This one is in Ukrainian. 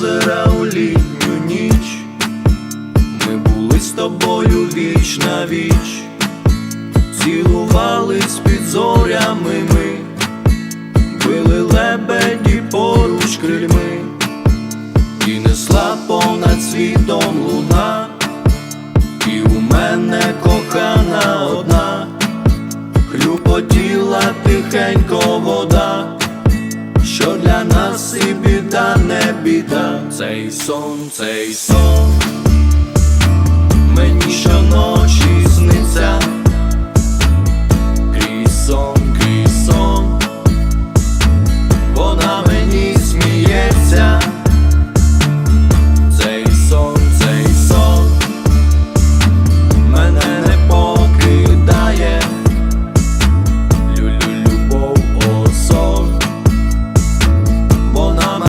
озера у літню ніч. Ми були з тобою віч на віч, цілувались під зорями ми, били лебеді поруч крильми, і несла понад світом луна, і у мене кохана одна, хлюпотіла тихенько вода. Що для нас і біда, не біда, цей сон, цей сон